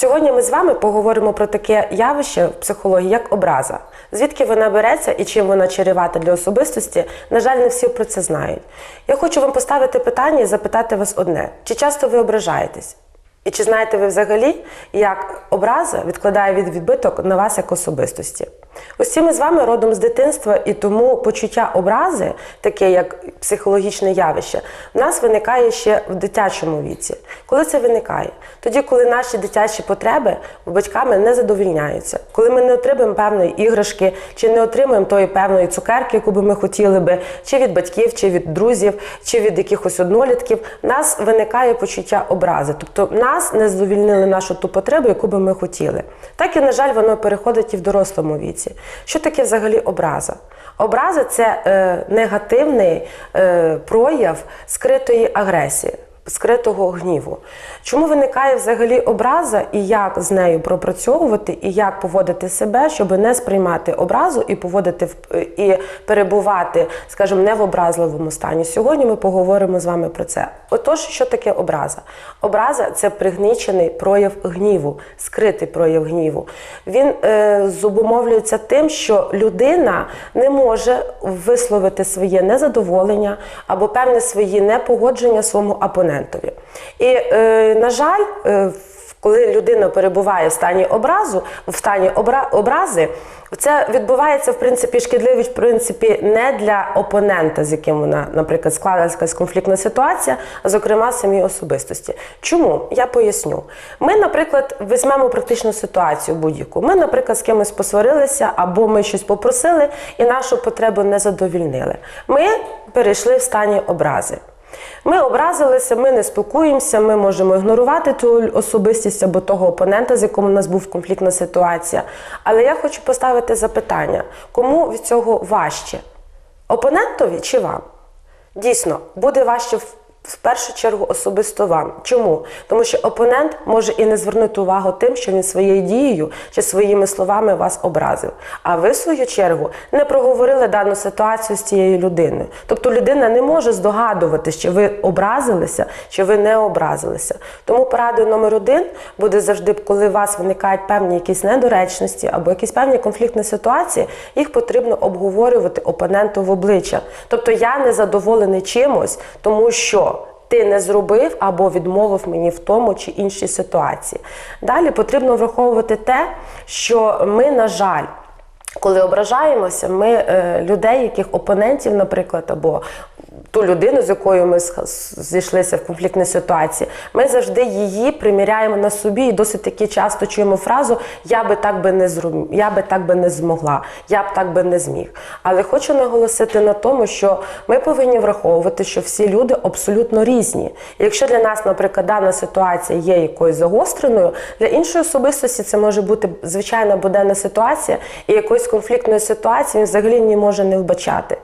Сьогодні ми з вами поговоримо про таке явище в психології, як образа. Звідки вона береться і чим вона чарівата для особистості, на жаль, не всі про це знають. Я хочу вам поставити питання і запитати вас одне: чи часто ви ображаєтесь? І чи знаєте ви взагалі, як образа відкладає від відбиток на вас як особистості? Усі ми з вами родом з дитинства, і тому почуття образи, таке як психологічне явище, в нас виникає ще в дитячому віці. Коли це виникає? Тоді, коли наші дитячі потреби батьками не задовільняються, коли ми не отримуємо певної іграшки, чи не отримуємо тої певної цукерки, яку би ми хотіли би, чи від батьків, чи від друзів, чи від якихось однолітків, в нас виникає почуття образи. Тобто нас не задовільнили нашу ту потребу, яку би ми хотіли. Так і, на жаль, воно переходить і в дорослому віці. Що таке взагалі образа? Образа це е, негативний е, прояв скритої агресії. Скритого гніву. Чому виникає взагалі образа і як з нею пропрацьовувати, і як поводити себе, щоб не сприймати образу і поводити і перебувати, скажімо, не в образливому стані? Сьогодні ми поговоримо з вами про це. Отож, що таке образа? Образа це пригнічений прояв гніву, скритий прояв гніву. Він е, зобумовлюється тим, що людина не може висловити своє незадоволення або певне свої непогодження своєму опонентові. І, е, на жаль, е, коли людина перебуває в стані образу, в стані обра- образи, це відбувається в принципі шкідливість в принципі не для опонента, з яким вона, наприклад, склалася якась конфліктна ситуація, а зокрема самій особистості. Чому? Я поясню. Ми, наприклад, візьмемо практичну ситуацію будь-яку. Ми, наприклад, з кимось посварилися, або ми щось попросили і нашу потребу не задовільнили. Ми перейшли в стані образи. Ми образилися, ми не спілкуємося, ми можемо ігнорувати ту особистість або того опонента, з яким у нас був конфліктна ситуація. Але я хочу поставити запитання: кому від цього важче? Опонентові чи вам? Дійсно, буде важче в в першу чергу особисто вам. Чому? Тому що опонент може і не звернути увагу тим, що він своєю дією чи своїми словами вас образив. А ви, в свою чергу, не проговорили дану ситуацію з цією людиною. Тобто людина не може здогадувати, що ви образилися, чи ви не образилися. Тому порадою номер один буде завжди, коли у вас виникають певні якісь недоречності або якісь певні конфліктні ситуації, їх потрібно обговорювати опоненту в обличчя. Тобто я не задоволений чимось, тому що ти не зробив або відмовив мені в тому чи іншій ситуації. Далі потрібно враховувати те, що ми, на жаль, коли ображаємося, ми е, людей, яких опонентів, наприклад, або ту людину, з якою ми зійшлися в конфліктній ситуації, ми завжди її приміряємо на собі і досить таки часто чуємо фразу Я би так би не зру... я би так би не змогла, я б так би не зміг. Але хочу наголосити на тому, що ми повинні враховувати, що всі люди абсолютно різні. Якщо для нас, наприклад, дана ситуація є якоюсь загостреною, для іншої особистості це може бути звичайна буденна ситуація, і якоїсь конфліктної ситуації він взагалі не може не вбачати.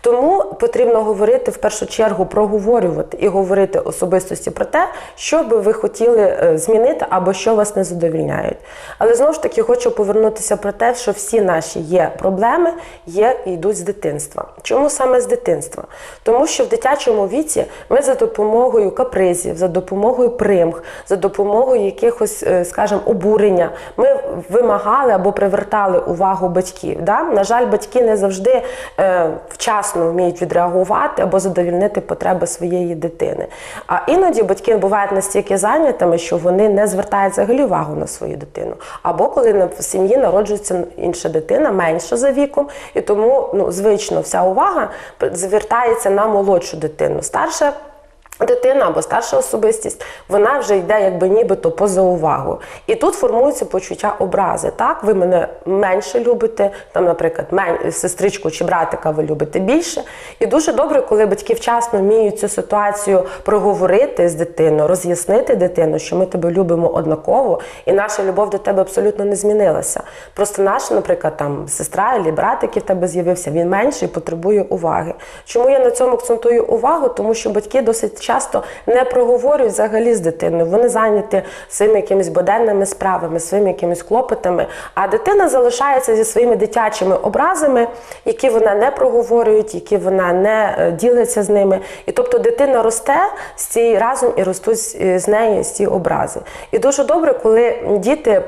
Тому потрібно говорити в першу чергу, проговорювати і говорити особистості про те, що би ви хотіли е, змінити або що вас не задовільняють. Але знову ж таки хочу повернутися про те, що всі наші є проблеми, є і йдуть з дитинства. Чому саме з дитинства? Тому що в дитячому віці ми за допомогою капризів, за допомогою примх, за допомогою якихось, е, скажімо, обурення, ми вимагали або привертали увагу батьків. Да? На жаль, батьки не завжди е, вчасно вміють відреагувати або задовільнити потреби своєї дитини. А іноді батьки бувають настільки зайнятими, що вони не звертають взагалі увагу на свою дитину. Або коли в сім'ї народжується інша дитина, менша за віком, і тому ну, звично вся увага звертається на молодшу дитину. Старша Дитина або старша особистість, вона вже йде якби нібито поза увагу. І тут формується почуття образи. Так, ви мене менше любите, там, наприклад, мен... сестричку чи братика ви любите більше. І дуже добре, коли батьки вчасно вміють цю ситуацію проговорити з дитиною, роз'яснити дитину, що ми тебе любимо однаково, і наша любов до тебе абсолютно не змінилася. Просто наш, наприклад, там сестра або брат, який в тебе з'явився, він менший потребує уваги. Чому я на цьому акцентую увагу? Тому що батьки досить часто не проговорюють взагалі з дитиною. Вони зайняті своїми якимись буденними справами, своїми якимись клопотами. А дитина залишається зі своїми дитячими образами, які вона не проговорюють, які вона не е, ділиться з ними. І тобто дитина росте з цією разом і ростуть з- е, з нею ці образи. І дуже добре, коли діти.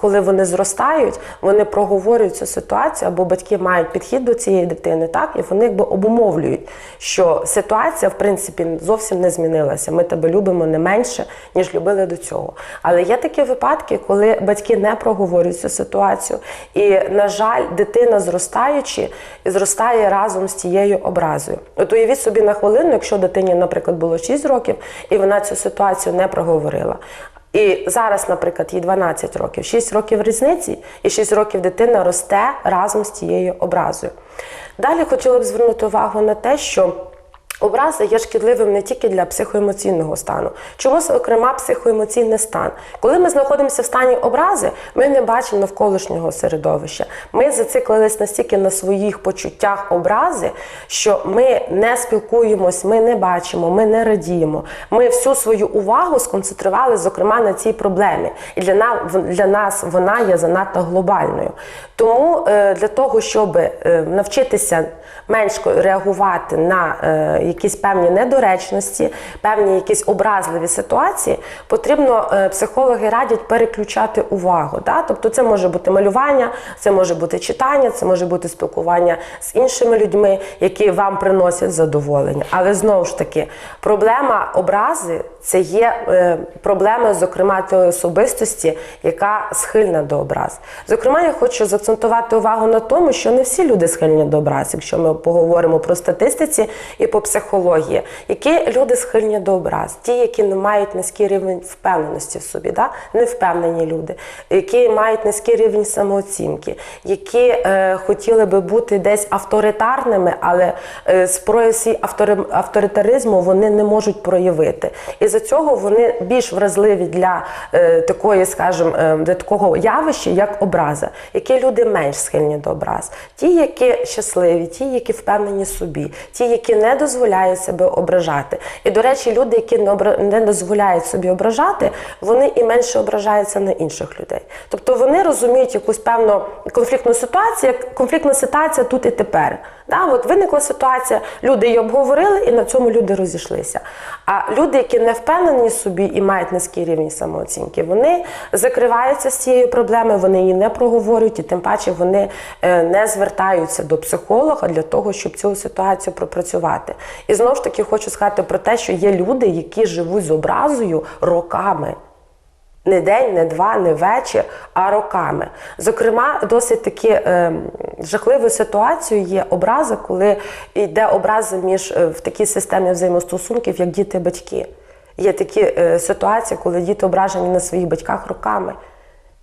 Коли вони зростають, вони проговорюють цю ситуацію, або батьки мають підхід до цієї дитини, так і вони якби обумовлюють, що ситуація в принципі зовсім не змінилася. Ми тебе любимо не менше, ніж любили до цього. Але є такі випадки, коли батьки не проговорюють цю ситуацію, і на жаль, дитина зростаючи, зростає разом з цією образою. От уявіть собі на хвилину, якщо дитині, наприклад, було 6 років, і вона цю ситуацію не проговорила. І зараз, наприклад, їй 12 років, 6 років різниці, і 6 років дитина росте разом з цією образою. Далі хотіла б звернути увагу на те, що Образи є шкідливим не тільки для психоемоційного стану. Чому, зокрема, психоемоційний стан? Коли ми знаходимося в стані образи, ми не бачимо навколишнього середовища. Ми зациклились настільки на своїх почуттях образи, що ми не спілкуємось, ми не бачимо, ми не радіємо. Ми всю свою увагу сконцентрували, зокрема, на цій проблемі. І для нас, для нас вона є занадто глобальною. Тому е, для того, щоб е, навчитися менш реагувати на е, якісь певні недоречності, певні якісь образливі ситуації, потрібно е, психологи радять переключати увагу. Да? Тобто це може бути малювання, це може бути читання, це може бути спілкування з іншими людьми, які вам приносять задоволення. Але знову ж таки, проблема образи це є е, проблема, зокрема, тої особистості, яка схильна до образ. Зокрема, я хочу заакцентувати увагу на тому, що не всі люди схильні до образ, якщо ми поговоримо про статистиці і по психології, які люди схильні до образ, ті, які не мають низький рівень впевненості в собі, да? невпевнені люди, які мають низький рівень самооцінки, які е, хотіли би бути десь авторитарними, але е, з прояв свій автори- авторитаризму вони не можуть проявити. І за цього вони більш вразливі для е, такої, скажімо, е, для такого явища, як образа, які люди менш схильні до образ. Ті, які щасливі, ті, які впевнені собі, ті, які не дозволяють себе ображати. І, до речі, люди, які не дозволяють собі ображати, вони і менше ображаються на інших людей. Тобто вони розуміють якусь певну конфліктну ситуацію, як конфліктна ситуація тут і тепер. Да, от виникла ситуація, люди її обговорили, і на цьому люди розійшлися. А люди, які не впевнені собі і мають низький рівень самооцінки, вони закриваються з цією проблемою, вони її не проговорюють, і тим паче вони е, не звертаються до психолога для того, щоб цю ситуацію пропрацювати. І знову ж таки хочу сказати про те, що є люди, які живуть з образою роками. Не день, не два, не вечір, а роками. Зокрема, досить таки е, жахливою ситуацією є образа, коли йде образа між е, в такій системі взаємостосунків, як діти-батьки. Є такі е, ситуації, коли діти ображені на своїх батьках роками.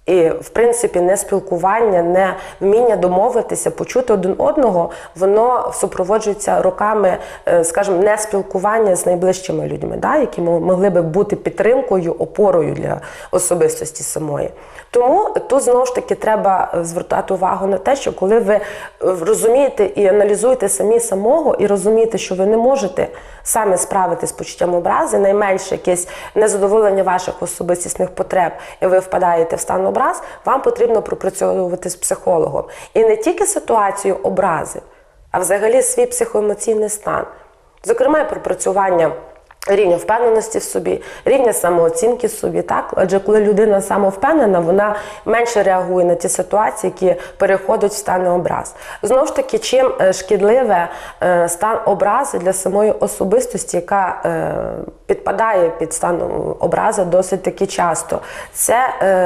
І, в принципі, не спілкування, не вміння домовитися, почути один одного, воно супроводжується роками, е, скажімо, не спілкування з найближчими людьми, да, які могли би бути підтримкою, опорою для особистості самої. Тому тут знову ж таки треба звертати увагу на те, що коли ви е, розумієте і аналізуєте самі самого, і розумієте, що ви не можете самі справитися з почуттям образи, найменше якесь незадоволення ваших особистісних потреб, і ви впадаєте в стан образ, вам потрібно пропрацьовувати з психологом. І не тільки ситуацію образи, а взагалі свій психоемоційний стан. Зокрема, і пропрацювання. Рівня впевненості в собі, рівня самооцінки в собі, так адже коли людина самовпевнена, вона менше реагує на ті ситуації, які переходять в стан образ. Знову ж таки, чим е, шкідливе е, стан образи для самої особистості, яка е, підпадає під стан образи досить таки часто, це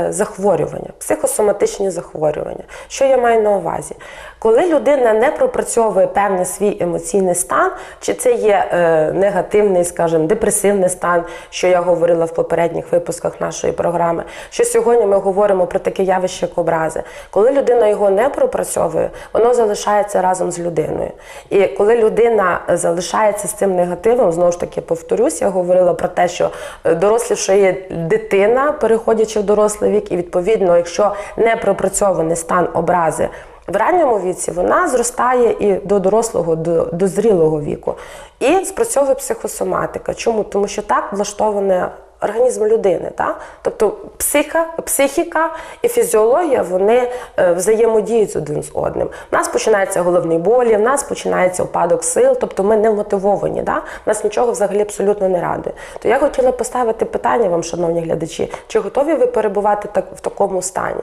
захворювання, психосоматичні захворювання. Що я маю на увазі? Коли людина не пропрацьовує певний свій емоційний стан, чи це є е, негативний, скажімо, депресивний стан, що я говорила в попередніх випусках нашої програми, що сьогодні ми говоримо про таке явище, як образи. Коли людина його не пропрацьовує, воно залишається разом з людиною. І коли людина залишається з цим негативом, знову ж таки повторюсь, я говорила про те, що е, доросліша є дитина, переходячи в дорослий вік, і відповідно, якщо не пропрацьований стан образи в ранньому віці вона зростає і до дорослого, до, до зрілого віку. І спрацьовує психосоматика. Чому? Тому що так влаштоване організм людини. Так? Тобто психа, психіка і фізіологія вони е, взаємодіють один з одним. У нас починається головний болі, в нас починається упадок сил, тобто ми не мотивовані. Да? Нас нічого взагалі абсолютно не радує. То я хотіла поставити питання вам, шановні глядачі, чи готові ви перебувати так, в такому стані?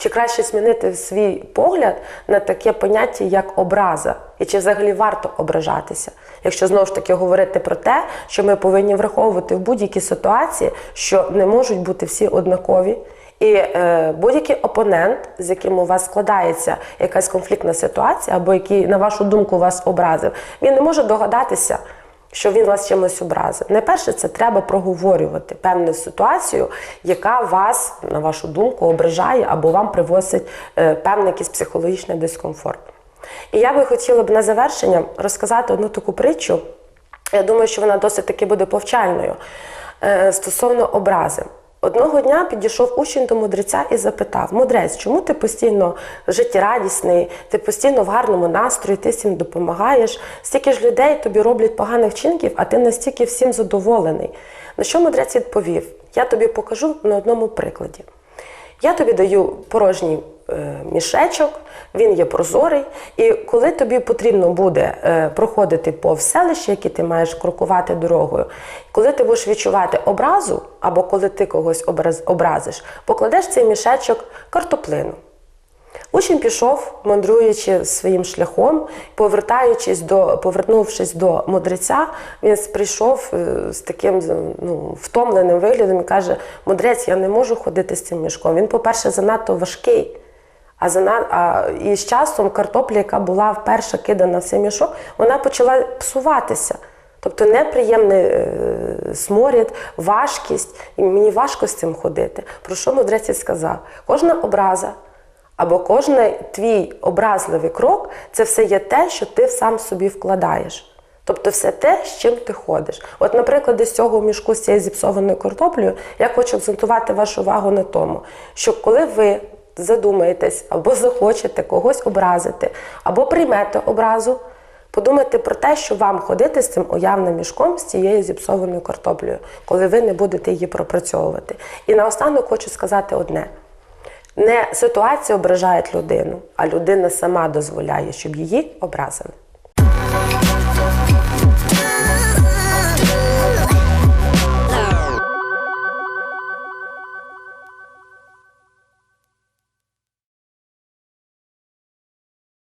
Чи краще змінити свій погляд на таке поняття, як образа? І чи взагалі варто ображатися? Якщо знову ж таки говорити про те, що ми повинні враховувати в будь-якій ситуації, що не можуть бути всі однакові, і е, будь-який опонент, з яким у вас складається якась конфліктна ситуація, або який, на вашу думку, вас образив, він не може догадатися що він вас чимось образив. Найперше, це треба проговорювати певну ситуацію, яка вас, на вашу думку, ображає або вам привозить е, певний якийсь психологічний дискомфорт. І я би хотіла б на завершення розказати одну таку притчу. Я думаю, що вона досить таки буде повчальною е, стосовно образи. Одного дня підійшов учень до мудреця і запитав: Мудрець, чому ти постійно життєрадісний, ти постійно в гарному настрої, ти всім допомагаєш? Стільки ж людей тобі роблять поганих вчинків, а ти настільки всім задоволений. На що мудрець відповів? Я тобі покажу на одному прикладі. Я тобі даю порожній е, мішечок, він є прозорий, і коли тобі потрібно буде е, проходити по селищі, яке ти маєш крокувати дорогою, коли ти будеш відчувати образу, або коли ти когось образ, образиш, покладеш цей мішечок картоплину. Учень пішов, мандруючи своїм шляхом, повертаючись до, повернувшись до мудреця, він прийшов е, з таким ну, втомленим виглядом і каже: Мудрець, я не можу ходити з цим мішком. Він, по-перше, занадто важкий. А зана... а і з часом картопля, яка була вперше кидана в цей мішок, вона почала псуватися. Тобто неприємний е, сморід, важкість, і мені важко з цим ходити. Про що мудрець сказав? Кожна образа або кожен твій образливий крок це все є те, що ти сам собі вкладаєш. Тобто все те, з чим ти ходиш. От, наприклад, з цього мішку з цією зіпсованою картоплею, я хочу акцентувати вашу увагу на тому, що коли ви задумаєтесь або захочете когось образити, або приймете образу, подумайте про те, що вам ходити з цим уявним мішком, з цією зіпсованою картоплею, коли ви не будете її пропрацьовувати. І наостанок хочу сказати одне. Не ситуація ображає людину, а людина сама дозволяє, щоб її образили.